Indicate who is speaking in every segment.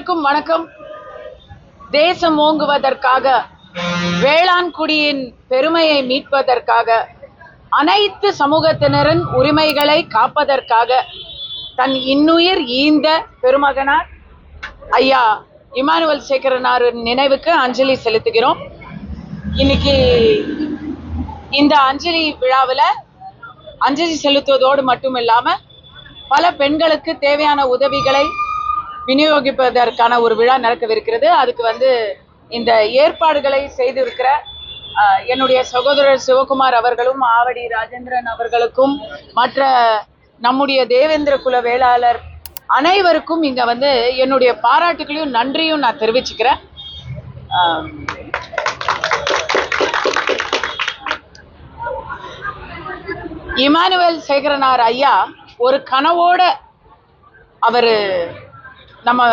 Speaker 1: அனைவருக்கும் வணக்கம். தேசம் ஓங்குவதற்காக வேளாண் குடியின் பெருமையை மீட்பதற்காக அனைத்து சமூகத்தினரின் உரிமைகளை காப்பதற்காக தன் இன்னுயிர் ஈந்த பெருமகனார் ஐயா இமானுவல் சேகரனாரின் நினைவுக்கு அஞ்சலி செலுத்துகிறோம். இன்னைக்கு இந்த அஞ்சலி விழாவில் அஞ்சலி செலுத்துவதோடு மட்டும் இல்லாம பல பெண்களுக்கு தேவையான உதவிகளை விநியோகிப்பதற்கான ஒரு விழா நடக்கவிருக்கிறது. அதுக்கு வந்து இந்த ஏற்பாடுகளை செய்திருக்கிற என்னுடைய சகோதரர் சிவகுமார் அவர்களும் ஆவடி ராஜேந்திரன் அவர்களுக்கும் மற்ற நம்முடைய தேவேந்திர குல வேளாளர் அனைவருக்கும் இங்க வந்து என்னுடைய பாராட்டுகளையும் நன்றியும் நான் தெரிவிச்சுக்கிறேன். இமானுவேல் சேகரனார் ஐயா ஒரு கனவோட அவர் நம்ம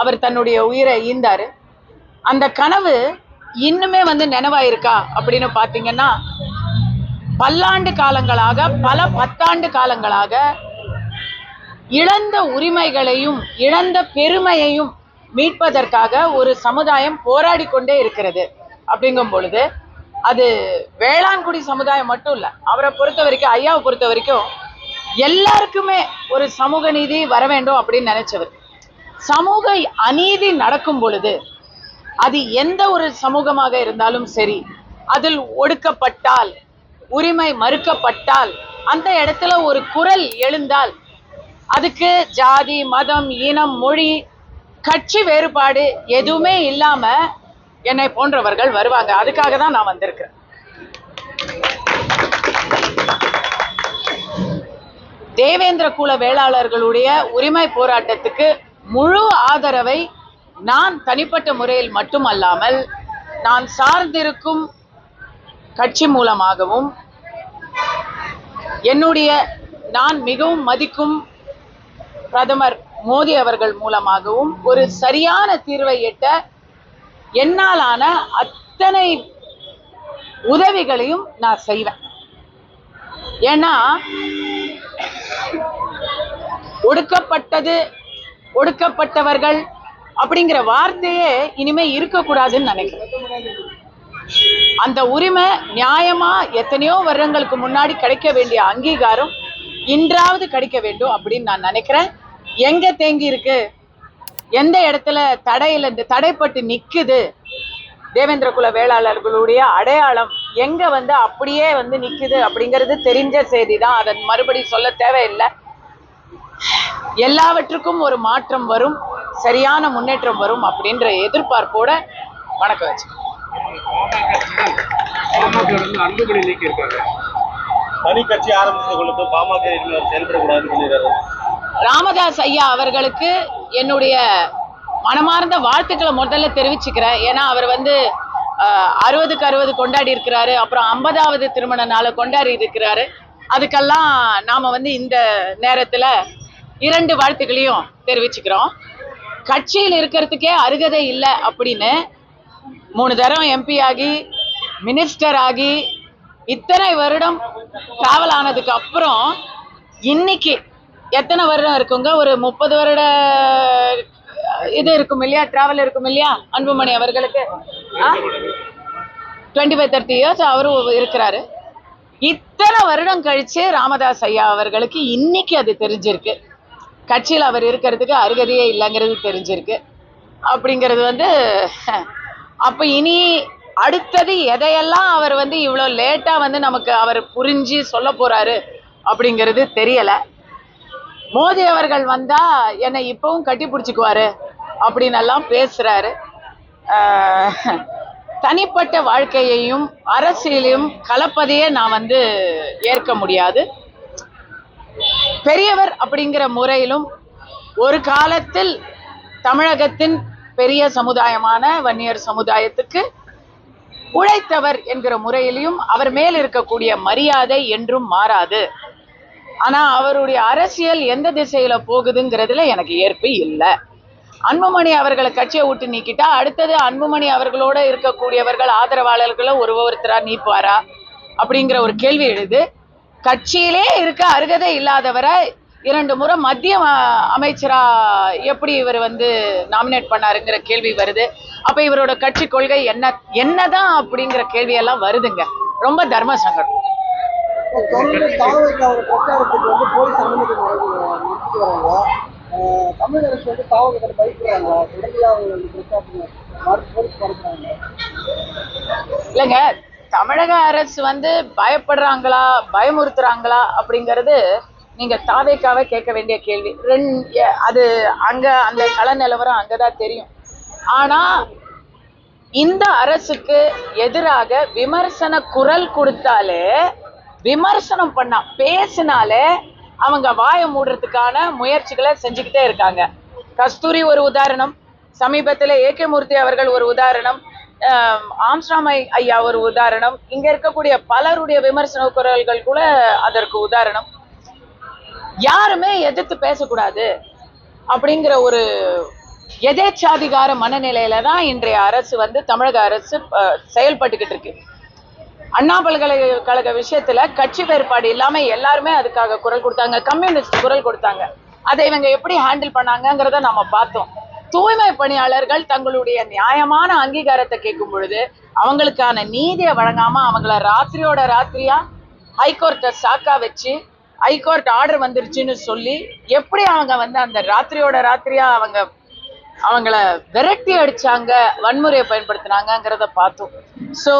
Speaker 1: அவர் தன்னுடைய உயிரை ஈந்தார். அந்த கனவு இன்னுமே வந்து நினைவாயிருக்கா அப்படின்னு பார்த்தீங்கன்னா பல்லாண்டு காலங்களாக பல பத்தாண்டு காலங்களாக இழந்த உரிமைகளையும் இழந்த பெருமையையும் மீட்பதற்காக ஒரு சமுதாயம் போராடி கொண்டே இருக்கிறது அப்படிங்கும் பொழுது அது வேளாண்குடி சமுதாயம் மட்டும் இல்லை அவரை பொறுத்த வரைக்கும் ஐயாவை பொறுத்த வரைக்கும் எல்லாருக்குமே ஒரு சமூக நீதி வர வேண்டும் அப்படின்னு நினைச்சவர். சமூக அநீதி நடக்கும் பொழுது அது எந்த ஒரு சமூகமாக இருந்தாலும் சரி அதில் ஒடுக்கப்பட்டால் உரிமை மறுக்கப்பட்டால் அந்த இடத்துல ஒரு குரல் எழுந்தால் அதுக்கு ஜாதி மதம் இனம் மொழி கட்சி வேறுபாடு எதுவுமே இல்லாம என்னை போன்றவர்கள் வருவாங்க. அதுக்காக தான் நான் வந்திருக்கிறேன். தேவேந்திர குல வேளாளர்களுடைய உரிமை போராட்டத்துக்கு முழு ஆதரவை நான் தனிப்பட்ட முறையில் மட்டுமல்லாமல் நான் சார்ந்திருக்கும் கட்சி மூலமாகவும் என்னுடைய நான் மிகவும் மதிக்கும் பிரதமர் மோடி அவர்கள் மூலமாகவும் ஒரு சரியான தீர்வை எட்ட என்னாலான அத்தனை உதவிகளையும் நான் செய்வேன். ஏன்னா ஒடுக்கப்பட்டது ஒடுக்கப்பட்டவர்கள் அப்படிங்கிற வார்த்தையே இனிமே இருக்கக்கூடாதுன்னு நினைக்கிறேன். அந்த உரிமை நியாயமா எத்தனையோ வருடங்களுக்கு முன்னாடி கிடைக்க வேண்டிய அங்கீகாரம் இன்றாவது கிடைக்க வேண்டும் அப்படின்னு நான் நினைக்கிறேன். எங்க தேங்கி இருக்கு? எந்த இடத்துல தடையில இந்த தடைப்பட்டு நிக்குது? தேவேந்திர குல வேளாளர்களுடைய அடையாளம் எங்க வந்து அப்படியே வந்து நிக்குது அப்படிங்கிறது தெரிஞ்ச செய்தி தான் அதை மறுபடி சொல்ல தேவையில்லை. எல்லாவற்றுக்கும் ஒரு மாற்றம் வரும் சரியான முன்னேற்றம் வரும் அப்படின்ற எதிர்பார்ப்போட வணக்கம் வச்சு
Speaker 2: அன்புமணி
Speaker 3: தனி கட்சி ஆரம்பிச்சவங்களுக்கு பாமக செயல்படக்கூடாதுன்னு
Speaker 1: ராமதாஸ் ஐயா அவர்களுக்கு என்னுடைய மனமார்ந்த வாழ்த்துக்களை முதல்ல தெரிவிச்சுக்கிறேன். ஏன்னா அவர் வந்து அஹ், அறுபதுக்கு அறுபது கொண்டாடி இருக்கிறாரு. அப்புறம் ஐம்பதாவது திருமண நாளை கொண்டாடி இருக்கிறாரு. அதுக்கெல்லாம் நாம வந்து இந்த நேரத்துல இரண்டு வாழ்த்துக்களையும் தெரிவிச்சுக்கிறோம். கட்சியில் இருக்கிறதுக்கே அருகதை இல்லை அப்படின்னு மூணு தரம் எம்பி ஆகி மினிஸ்டர் ஆகி இத்தனை வருடம் டிராவல் ஆனதுக்கு அப்புறம் இன்னைக்கு எத்தனை வருடம் இருக்குங்க? ஒரு முப்பது வருட இது இருக்கும் இல்லையா? டிராவல் இருக்கும் இல்லையா? அன்புமணி அவர்களுக்கு? டுவெண்ட்டி ஃபைவ் தேர்ட்டி இயர்ஸ் அவரும் இருக்கிறாரு. இத்தனை வருடம் கழிச்சு ராமதாஸ் ஐயா அவர்களுக்கு இன்னைக்கு அது தெரிஞ்சிருக்கு. கட்சியில் அவர் இருக்கிறதுக்கு அருகதையே இல்லைங்கிறது தெரிஞ்சிருக்கு. அப்படிங்கிறது வந்து அப்போ இனி அடுத்தது எதையெல்லாம் அவர் வந்து இவ்வளோ லேட்டாக வந்து நமக்கு அவர் புரிஞ்சு சொல்ல போகிறாரு அப்படிங்கிறது தெரியலை. மோடி அவர்கள் வந்தால் என்னை இப்போவும் கட்டி பிடிச்சிக்குவாரு அப்படின்னு எல்லாம் தனிப்பட்ட வாழ்க்கையையும் அரசியலையும் கலப்பதையே நான் வந்து ஏற்க முடியாது. பெரியவர் அப்படிங்கிற முறையிலும் ஒரு காலத்தில் தமிழகத்தின் பெரிய சமுதாயமான வன்னியர் சமுதாயத்துக்கு உழைத்தவர் என்கிற முறையிலையும் அவர் மேல் இருக்கக்கூடிய மரியாதை என்றும் மாறாது. ஆனா அவருடைய அரசியல் எந்த திசையில போகுதுங்கிறதுல எனக்கு ஏற்பு இல்லை. அன்புமணி அவர்களை கட்சியை விட்டு நீக்கிட்டா அடுத்தது அன்புமணி அவர்களோட இருக்கக்கூடியவர்கள் ஆதரவாளர்களை ஒரு ஒருத்தரா நீப்பாரா அப்படிங்கிற ஒரு கேள்வி எழுது. கட்சியிலே இருக்க அருகதை இல்லாதவரை இரண்டு முறை மத்திய அமைச்சரா எப்படி இவர் வந்து நாமினேட் பண்ணாருங்கிற கேள்வி வருது. அப்ப இவரோட கட்சி கொள்கை என்ன என்னதான் அப்படிங்கிற கேள்வியெல்லாம் வருதுங்க. ரொம்ப தர்ம சங்கடம்
Speaker 4: தமிழக அரசு வந்து பயப்படுறாங்க. அவங்க
Speaker 1: இல்லைங்க தமிழக அரசு வந்து பயப்படுறாங்களா பயமுறுத்துறாங்களா அப்படிங்கிறது நீங்க தாவேக்காவை கேட்க வேண்டிய கேள்வி. ரெண் அது அங்க அந்த கள நிலவரம் அங்கதான் தெரியும். ஆனா இந்த அரசுக்கு எதிராக விமர்சன குரல் கொடுத்தாலே விமர்சனம் பண்ணா பேசினாலே அவங்க வாயை மூடுறதுக்கான முயற்சிகளை செஞ்சுக்கிட்டே இருக்காங்க. கஸ்தூரி ஒரு உதாரணம் சமீபத்தில் ஏகே மூர்த்தி அவர்கள் ஒரு உதாரணம் ஆம், ஐயா ஒரு உதாரணம். இங்க இருக்கக்கூடிய பலருடைய விமர்சன குரல்கள் கூட அதற்கு உதாரணம். யாருமே எதிர்த்து பேசக்கூடாது அப்படிங்கிற ஒரு எதேச்சாதிகார மனநிலையில தான் இன்றைய அரசு வந்து தமிழக அரசு அஹ், செயல்பட்டுக்கிட்டு இருக்கு. அண்ணா பல்கலைக்கழக விஷயத்துல கட்சி வேறுபாடு இல்லாம எல்லாருமே அதுக்காக குரல் கொடுத்தாங்க. கம்யூனிஸ்ட் குரல் கொடுத்தாங்க. அதை இவங்க எப்படி ஹேண்டில் பண்ணாங்கங்கிறத நம்ம பார்த்தோம். தூய்மை பணியாளர்கள் தங்களுடைய நியாயமான அங்கீகாரத்தை கேட்கும் பொழுது அவங்களுக்கான நீதியை வழங்காம அவங்கள ராத்திரியோட ராத்திரியா ஹைகோர்ட்டை சாக்கா வச்சு ஹைகோர்ட் ஆர்டர் வந்துருச்சுன்னு சொல்லி எப்படி அவங்க வந்து அந்த ராத்திரியோட ராத்திரியா அவங்க அவங்கள விரட்டி அடிச்சாங்க வன்முறையை பயன்படுத்தினாங்கிறத பார்த்தோம். ஸோ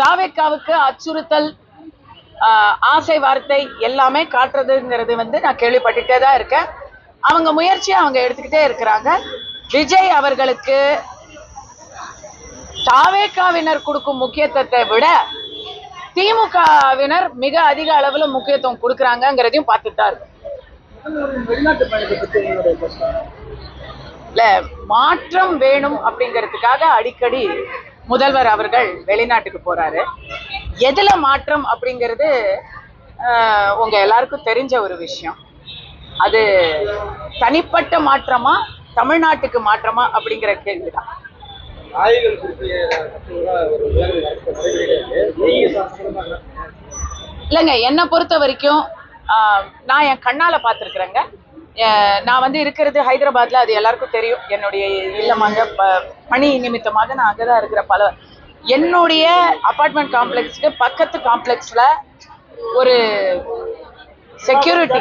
Speaker 1: தாவேக்காவுக்கு அச்சுறுத்தல் ஆஹ், ஆசை வார்த்தை எல்லாமே காட்டுறதுங்கிறது வந்து நான் கேள்விப்பட்டுட்டே தான் இருக்கேன். அவங்க முயற்சியை அவங்க எடுத்துக்கிட்டே இருக்கிறாங்க. விஜய் அவர்களுக்கு தாவேக்காவினர் கொடுக்கும் முக்கியத்துவத்தை விட திமுகவினர் மிக அதிக அளவுல முக்கியத்துவம் கொடுக்குறாங்கங்கிறதையும் பார்த்துட்டு தான் இருக்கோம்? இல்ல மாற்றம் வேணும் அப்படிங்கிறதுக்காக அடிக்கடி முதல்வர் அவர்கள் வெளிநாட்டுக்கு போறாரு. எதுல மாற்றம் அப்படிங்கிறது உங்க எல்லாருக்கும் தெரிஞ்ச ஒரு விஷயம். அது தனிப்பட்ட மாற்றமா தமிழ்நாட்டுக்கு மாற்றமா அப்படிங்கிற கேள்விதான்? இல்லைங்க என்னை பொறுத்த வரைக்கும் நான் என் கண்ணால பார்த்துருக்குறேங்க. நான் வந்து இருக்கிறது ஹைதராபாத்ல அது எல்லாருக்கும் தெரியும். என்னுடைய இல்லமாக ப- பணி நிமித்தமாக நான் அங்கே தான் இருக்கிற பல என்னுடைய அபார்ட்மெண்ட் காம்ப்ளெக்ஸ்க்கு பக்கத்து காம்ப்ளெக்ஸ்ல ஒரு செக்யூரிட்டி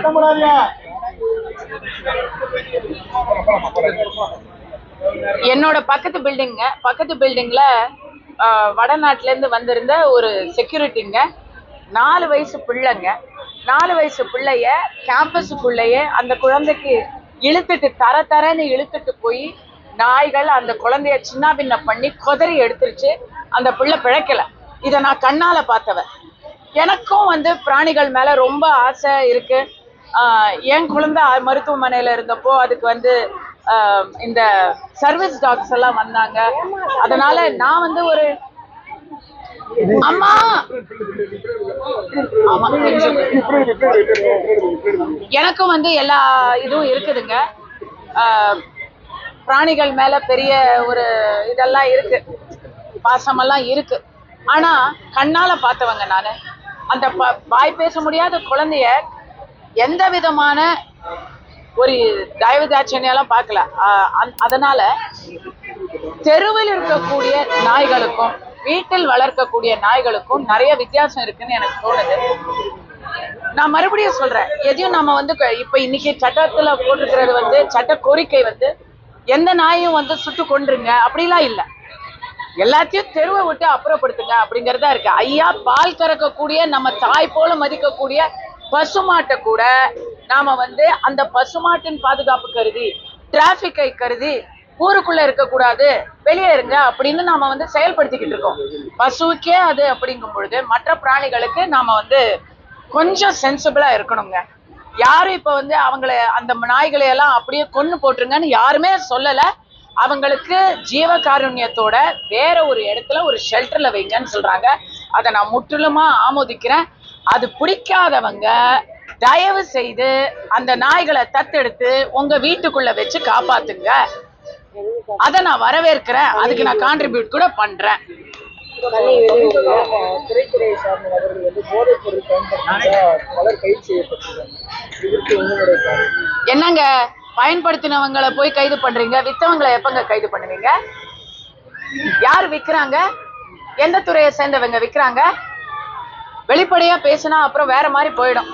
Speaker 1: என்னோட பக்கத்து பில்டிங்க பக்கத்து பில்டிங்ல வடநாட்டுல இருந்து வந்திருந்த ஒரு செக்யூரிட்டிங்க நாலு வயசு பிள்ளைங்க. நாலு வயசு பிள்ளைய கேம்பஸுக்குள்ளேயே அந்த குழந்தைக்கு இழுத்துட்டு தர தரன்னு இழுத்துட்டு போய் நாய்கள் அந்த குழந்தைய சின்ன பின்ன பண்ணி குதறி எடுத்துருச்சு. அந்த பிள்ளை பிழைக்கல. இதை நான் கண்ணால பார்த்தவன் எனக்கும் வந்து பிராணிகள் மேல ரொம்ப ஆசை இருக்கு. என் குழந்தை மருத்துவமனையில இருந்தப்போ அதுக்கு வந்து ஆஹ் இந்த சர்வீஸ் டாக்ஸ் எல்லாம் வந்தாங்க. அதனால நான் வந்து ஒரு அம்மா! எனக்கும் வந்து எல்லா இதுவும் இருக்குதுங்க. ஆஹ் பிராணிகள் மேல பெரிய ஒரு இதெல்லாம் இருக்கு. பாசமெல்லாம் இருக்கு. ஆனா கண்ணால பார்த்தவங்க நானு. அந்த வாய் பேச முடியாத குழந்தைய எந்த விதமான ஒரு தயவு தாட்சணியெல்லாம் பார்க்கல. அதனால தெருவில் இருக்கக்கூடிய நாய்களுக்கும் வீட்டில் வளர்க்கக்கூடிய நாய்களுக்கும் நிறைய வித்தியாசம் இருக்குன்னு எனக்கு தோணுது. நான் மறுபடியும் சொல்றேன் எதையும் நம்ம வந்து இப்போ இப்ப இன்னைக்கு சட்டத்துல போட்டிருக்கிறது வந்து சட்ட கோரிக்கை வந்து எந்த நாயும் வந்து சுட்டு கொன்றுங்க. அப்படிலாம் இல்ல. எல்லாத்தையும் தெருவை விட்டு அப்புறப்படுத்துங்க அப்படிங்கறதா இருக்கு. ஐயா பால் கறக்கக்கூடிய நம்ம தாய் போல மதிக்கக்கூடிய பசுமாட்டை கூட நாம வந்து அந்த பசுமாட்டின் பாதுகாப்பு கருதி டிராபிக்கை கருதி ஊருக்குள்ள இருக்கக்கூடாது வெளியே இருங்க அப்படின்னு நாம வந்து செயல்படுத்திக்கிட்டு இருக்கோம். பசுவுக்கே அது அப்படிங்கும் பொழுது மற்ற பிராணிகளுக்கு நாம வந்து கொஞ்சம் சென்சிபிளா இருக்கணுங்க. யாரும் இப்ப வந்து அவங்கள அந்த நாய்களை எல்லாம் அப்படியே கொன்று போட்டுருங்கன்னு யாருமே சொல்லல. அவங்களுக்கு ஜீவகாருண்யத்தோட வேற ஒரு இடத்துல ஒரு ஷெல்டர்ல வைங்கன்னு சொல்றாங்க. அதை நான் முற்றிலுமா ஆமோதிக்கிறேன். அது பிடிக்காதவங்க தயவு செய்து அந்த நாய்களை தத்தெடுத்து உங்க வீட்டுக்குள்ள வச்சு காப்பாத்துங்க. அதை நான் வரவேற்கிறேன். அதுக்கு நான் கான்ட்ரிபியூட் கூட பண்றேன். என்னங்க? பயன்படுத்தினவங்களை போய் கைது பண்றீங்க? வித்தவங்களை எப்பங்க கைது பண்ணுவீங்க? யார் விக்கிறாங்க? எந்த துறையை சேர்ந்தவங்க விக்கிறாங்க? வெளிப்படையா பேசினா அப்புறம் வேற மாதிரி போயிடும்.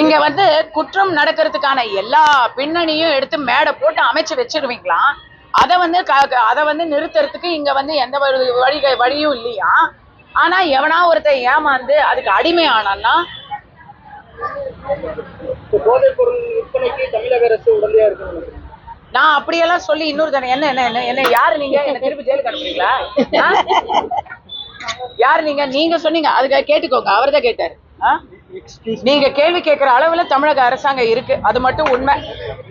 Speaker 1: இங்க வந்து குற்றம் நடக்கிறதுக்கான எல்லா பின்னணியும் எடுத்து மேடை போட்டு அமைச்சு வச்சிருவீங்களாம் அதை வந்து அதை வந்து நிறுத்துறதுக்கு இங்க வந்து எந்த வழி வழியும் இல்லையா? ஆனா எவனா ஒருத்தன் ஏமாந்து அதுக்கு அடிமை ஆனான்னா
Speaker 4: நினைக்கிறேன்.
Speaker 1: நான் அப்படியெல்லாம் சொல்லி இன்னொரு தானே என்ன என்ன என்ன யாரு நீங்க? என்ன திருப்பி ஜெயிலுக்கு அனுப்புறீங்களா? யாரு நீங்க? நீங்க சொன்னீங்க. அதுக்காக கேட்டுக்கோங்க. அவர் தான் கேட்டாரு? நீங்க கேள்வி கேட்கிற அளவுல தமிழக அரசாங்கம் இருக்கு. அது மட்டும் உண்மை.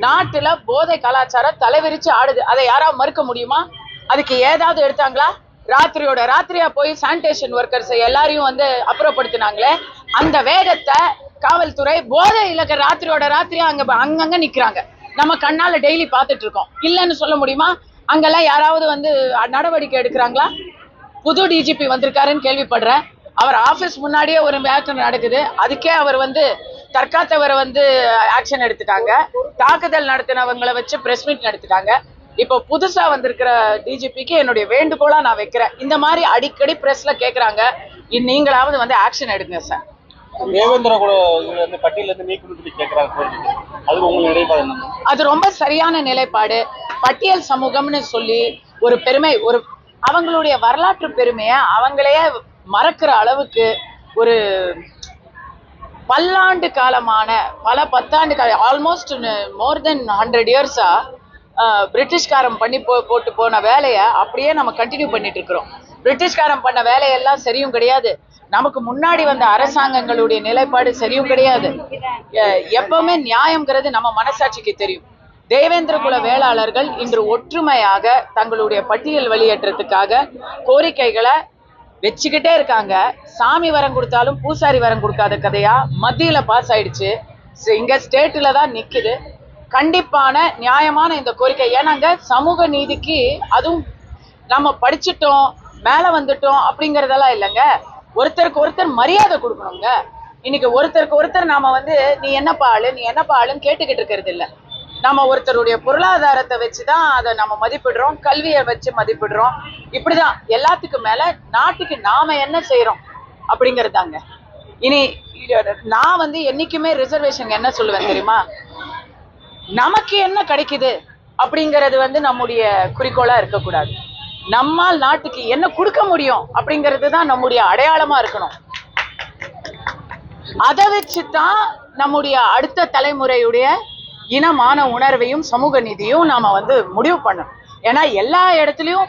Speaker 1: நாட்டுல போதை கலாச்சாரம் தலைவிரிச்சு ஆடுது. அதை யாராவது மறுக்க முடியுமா? அதுக்கு ஏதாவது எடுத்தாங்களா? ராத்திரியோட ராத்திரியா போய் சானிடேஷன் ஒர்க்கர்ஸ் எல்லாரையும் வந்து அப்புறப்படுத்தினாங்களே. அந்த வேகத்தை காவல்துறை போதை இலக்க ராத்திரியோட ராத்திரியா அங்க அங்கங்க நிக்கிறாங்க. நம்ம கண்ணால டெய்லி பார்த்துட்டு இருக்கோம். இல்லைன்னு சொல்ல முடியுமா? அங்கெல்லாம் யாராவது வந்து நடவடிக்கை எடுக்கிறாங்களா? புது டிஜிபி வந்திருக்காருன்னு கேள்விப்படுறேன். அவர் ஆபீஸ் முன்னாடியே ஒரு மேட்டர் நடக்குது. அதுக்கே அவர் வந்து தற்காத்தவரை வந்து ஆக்ஷன் எடுத்துட்டாங்க. தாக்குதல் நடத்தினவங்களை வச்சு பிரஸ் மீட் நடத்திட்டாங்க. இப்போ புதுசா வந்திருக்கிற டிஜிபிக்கு என்னுடைய வேண்டுகோளா நான் வைக்கிறேன். இந்த மாதிரி அடிக்கடி பிரஸ்ல கேக்குறாங்க. நீங்களாவது வந்து ஆக்ஷன் எடுங்க சார்
Speaker 3: தேவேந்திர கூட இதுல இருந்து பட்டியல இருந்து நீக்கணும்னு கேட்கறாங்க அதுக்கு உங்க நிலைப்பாடு
Speaker 1: அது ரொம்ப சரியான நிலைப்பாடு. பட்டியல் சமூகம்னு சொல்லி ஒரு பெருமை ஒரு அவங்களுடைய வரலாற்று பெருமையை அவங்களையே மறக்கிற அளவுக்கு ஒரு பல்லாண்டு காலமான பல பத்தாண்டு கால ஆல்மோஸ்ட் மோர் தென் ஹண்ட்ரட் இயர்ஸா பிரிட்டிஷ்காரன் பண்ணி போ போட்டு போன வேலையை அப்படியே நம்ம கண்டினியூ பண்ணிட்டு இருக்கிறோம். பிரிட்டிஷ்காரன் பண்ண வேலையெல்லாம் சரியும் கிடையாது. நமக்கு முன்னாடி வந்த அரசாங்கங்களுடைய நிலைப்பாடு சரியும் கிடையாது. எப்பவுமே நியாயங்கிறது நம்ம மனசாட்சிக்கு தெரியும். தேவேந்திர குல வேளாளர்கள் இன்று ஒற்றுமையாக தங்களுடைய பட்டியல் வெளியேற்றத்துக்காக கோரிக்கைகளை வச்சுக்கிட்டே இருக்காங்க. சாமி வரம் கொடுத்தாலும் பூசாரி வரம் கொடுக்காத கதையா? மத்தியில பாஸ் ஆயிடுச்சு. இங்க ஸ்டேட்ல தான் நிக்குது. கண்டிப்பான நியாயமான இந்த கோரிக்கை. ஏன்னாங்க சமூக நீதிக்கு அதுவும் நம்ம படிச்சிட்டோம் மேல வந்துட்டோம் அப்படிங்கறதெல்லாம் இல்லைங்க. ஒருத்தருக்கு ஒருத்தர் மரியாதை கொடுக்கணுங்க. இன்னைக்கு ஒருத்தருக்கு ஒருத்தர் நாம வந்து நீ என்னப்பா ஆளு? நீ என்னப்பா ஆளுன்னு கேட்டுக்கிட்டு இருக்கிறது இல்ல. நம்ம ஒருத்தருடைய பொருளாதாரத்தை வச்சுதான் அதை நம்ம மதிப்பிடுறோம் கல்வியை வச்சு மதிப்பிடுறோம். இப்படிதான் எல்லாத்துக்கும் மேல நாட்டுக்கு நாம என்ன செய்யறோம் அப்படிங்கறதாங்க. இனி நான் வந்து என்னைக்குமே ரிசர்வேஷன் என்ன சொல்லுவேன் தெரியுமா? நமக்கு என்ன கிடைக்குது அப்படிங்கிறது வந்து நம்முடைய குறிக்கோளா இருக்கக்கூடாது. நம்மால் நாட்டுக்கு என்ன கொடுக்க முடியும் அப்படிங்கிறது தான் நம்முடைய அடையாளமா இருக்கணும். அதை வச்சுதான் நம்முடைய அடுத்த தலைமுறையுடைய இனமான உணர்வையும் சமூக நீதியும் நாம வந்து முடிவு பண்ணணும். ஏன்னா எல்லா இடத்துலயும்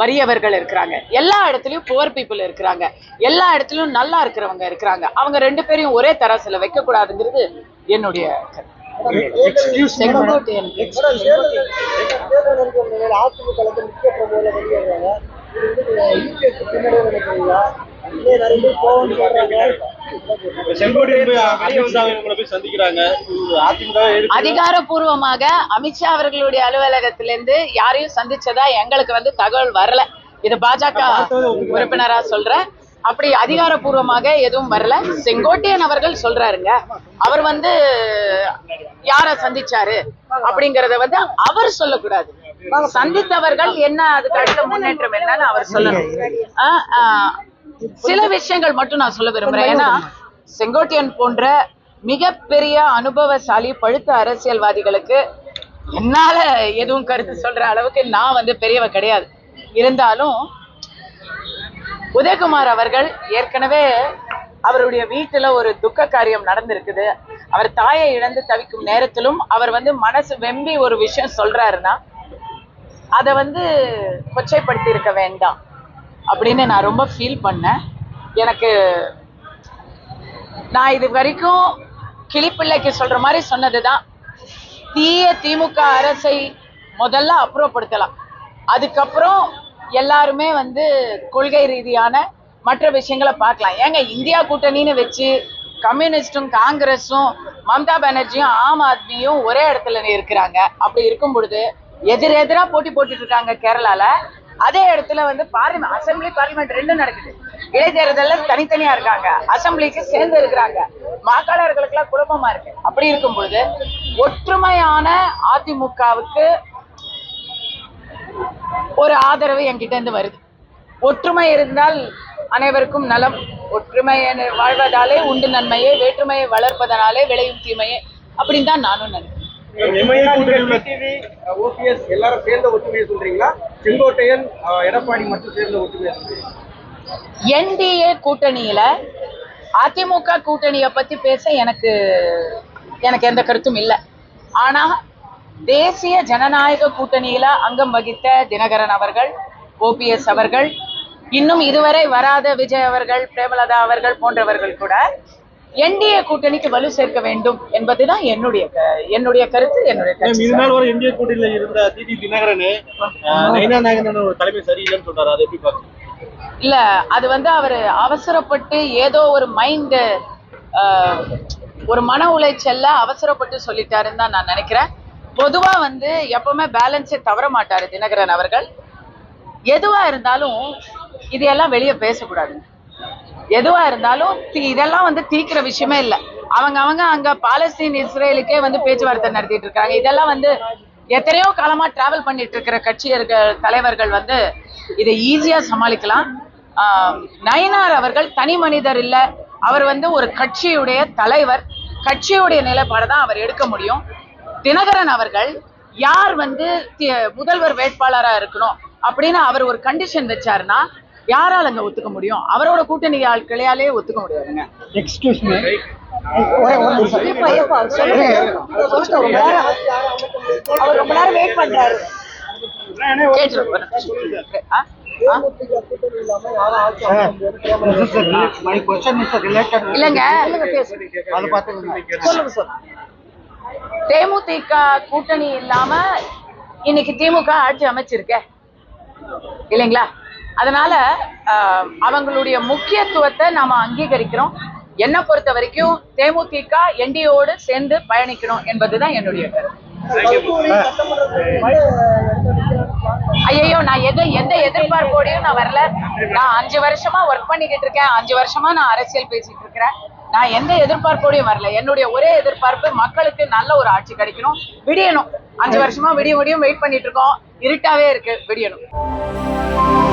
Speaker 1: வறியவர்கள் இருக்கிறாங்க. எல்லா இடத்துலயும் புவர் பீப்புள் இருக்கிறாங்க. எல்லா இடத்துலயும் நல்லா இருக்கிறவங்க இருக்கிறாங்க. அவங்க ரெண்டு பேரையும் ஒரே தராசுல வைக்க கூடாதுங்கிறது என்னுடைய கருத்து.
Speaker 4: அதிமுக
Speaker 3: அமித்ஷா
Speaker 1: அதிகாரப்பூர்வமாக அமித்ஷா அவர்களுடைய அலுவலகத்திலிருந்து யாரையும் சந்திச்சதா எங்களுக்கு வந்து தகவல் வரல. இது பாஜக உறுப்பினரா சொல்றேன். அப்படி அதிகாரப்பூர்வமாக எதுவும் வரல. செங்கோட்டையன் அவர்கள் சொல்றாருங்க. அவர் வந்து யார சந்திச்சாரு அப்படிங்கறத வந்து அவர் சொல்லக்கூடாது. சந்தித்தவர்கள் என்ன அதுக்கு அடுத்த முன்னேற்றம் என்னன்னு அவர் சொல்லணும். ஆஹ் ஆஹ் சில விஷயங்கள் மட்டும் நான் சொல்ல விரும்புறேன். ஏன்னா செங்கோட்டையன் போன்ற மிகப்பெரிய அனுபவசாலி பழுத்த அரசியல்வாதிகளுக்கு என்னால எதுவும் கருத்து சொல்ற அளவுக்கு நான் வந்து பெரியவ கிடையாது. இருந்தாலும் உதயகுமார் அவர்கள் ஏற்கனவே அவருடைய வீட்டுல ஒரு துக்க காரியம் நடந்திருக்குது. அவர் தாயை இழந்து தவிக்கும் நேரத்திலும் அவர் வந்து மனசு வெம்பி ஒரு விஷயம் சொல்றாருன்னா அதை வந்து கொச்சைப்படுத்தி இருக்க வேண்டாம். அப்படின்னு நான் ரொம்ப ஃபீல் பண்ணேன். எனக்கு நான் இது வரைக்கும் கிளிப்பிள்ளைக்கு சொல்ற மாதிரி சொன்னது தான் தீய திமுக அரசை முதல்ல அப்புறப்படுத்தலாம். அதுக்கப்புறம் எல்லாருமே வந்து கொள்கை ரீதியான மற்ற விஷயங்களை பார்க்கலாம். ஏங்க இந்தியா கூட்டணின்னு வச்சு கம்யூனிஸ்டும் காங்கிரஸும் மம்தா பானர்ஜியும் ஆம் ஆத்மியும் ஒரே இடத்துல இருக்கிறாங்க. அப்படி இருக்கும் பொழுது எதிரெதிராக போட்டி போட்டுட்டு இருக்காங்க கேரளாவில் அதே இடத்துல வந்து பார்லிமெண்ட் அசம்பிளி பார்லிமெண்ட் ரெண்டும் நடக்குது. இடைத்தேர்தல்ல தனித்தனியா இருக்காங்க. அசம்பிளிக்கு சேர்ந்து இருக்கிறாங்க. வாக்காளர்களுக்கெல்லாம் குழப்பமா இருக்கு. அப்படி இருக்கும் பொழுது ஒற்றுமையான அதிமுகவுக்கு ஒரு ஆதரவு என்கிட்ட இருந்து வருது. ஒற்றுமை இருந்தால் அனைவருக்கும் நலம். ஒற்றுமையை வாழ்வதாலே உண்டு நன்மையே வேற்றுமையை வளர்ப்பதனாலே விளையும் தீமையே அப்படின்னு தான் நானும் நினைக்கிறேன்.
Speaker 4: ஓபிஎஸ் எல்லாரும் சேர்ந்த ஒற்றுமையை சொல்றீங்களா? செங்கோட்டையன் அஹ், எடப்பாடி மட்டும் சேர்ந்த ஒற்றுமையை சொல்றீங்களா?
Speaker 1: என்டிஏ கூட்டணியில அதிமுக கூட்டணியை பத்தி பேச எனக்கு எனக்கு எந்த கருத்தும் இல்லை. ஆனா தேசிய ஜனநாயக கூட்டணியில அங்கம் வகித்த தினகரன் அவர்கள் ஓபிஎஸ் அவர்கள் இன்னும் இதுவரை வராத விஜய் அவர்கள் பிரேமலதா அவர்கள் போன்றவர்கள் கூட என்டிஏ கூட்டணிக்கு வலு சேர்க்க வேண்டும் என்பதுதான் என்னுடைய என்னுடைய கருத்து என்னுடைய
Speaker 3: மேம், இது
Speaker 1: கருத்து
Speaker 3: நாள் வரை இந்திய கூட்டணியில இருந்த டிடி தினகரன் நாயகன் ஒரு தலைமை சரியில்லைன்னு சொல்றாரு. அதை எப்படி பாக்குறீங்க
Speaker 1: இல்ல அது வந்து அவர் அவசரப்பட்டு ஏதோ ஒரு மைண்ட் ஒரு மன உளைச்சல்ல அவசரப்பட்டு சொல்லிட்டாருன்னு தான் நான் நினைக்கிறேன். பொதுவா வந்து எப்பவுமே பேலன்ஸே தவற மாட்டாரு தினகரன் அவர்கள். எதுவா இருந்தாலும் இதையெல்லாம் வெளியே பேசக்கூடாது எதுவா இருந்தாலும் இதெல்லாம் வந்து தீக்கிற விஷயமே இல்லை. அவங்க அவங்க அங்க பாலஸ்தீன் இஸ்ரேலுக்கே வந்து பேச்சுவார்த்தை நடத்திட்டு இருக்காங்க. இதெல்லாம் வந்து எத்தனையோ காலமா டிராவல் பண்ணிட்டு இருக்கிற கட்சியர்கள் தலைவர்கள் வந்து இதை ஈஸியா சமாளிக்கலாம். ஆஹ் நயினார் அவர்கள் தனி மனிதர் இல்ல. அவர் வந்து ஒரு கட்சியுடைய தலைவர். கட்சியுடைய நிலைப்பாடை தான் அவர் எடுக்க முடியும். தினகரன் அவர்கள் யார் வந்து முதல்வர் வேட்பாளரா இருக்கணும் அப்படின்னு அவர் ஒரு கண்டிஷன் வச்சாருன்னா யாரால அங்க ஒத்துக்க முடியும்? அவரோட கூட்டணி ஆட்களையாலே ஒத்துக்க முடியாதுங்க.
Speaker 4: எக்ஸ்கியூஸ் மீ
Speaker 1: அவர் ரொம்ப நேரம் வெயிட் பண்றாரு. இல்லைங்க. சொல்லுங்க சார் தேமுதிக கூட்டணி இல்லாம இன்னைக்கு திமுக ஆட்சி அமைச்சிருக்க? இல்லைங்களா? அதனால ஆஹ், அவங்களுடைய முக்கியத்துவத்தை நாம அங்கீகரிக்கிறோம். என்னை பொறுத்த வரைக்கும் தேமுதிக என்டிஓடு சேர்ந்து பயணிக்கணும் என்பதுதான் என்னுடைய கருத்து. ஐயோ நான் எது எந்த எதிர்பார்ப்போடையும் நான் வரல. நான் அஞ்சு வருஷமா ஒர்க் பண்ணிக்கிட்டு இருக்கேன். அஞ்சு வருஷமா நான் அரசியல் பேசிட்டு இருக்கிறேன். நான் எந்த எதிர்பார்ப்போடையும் வரல. என்னுடைய ஒரே எதிர்பார்ப்பு மக்களுக்கு நல்ல ஒரு ஆட்சி கிடைக்கணும். விடியணும். அஞ்சு வருஷமா விடிய விடியும் வெயிட் பண்ணிட்டு இருக்கோம். இருட்டாவே இருக்கு. விடியணும்.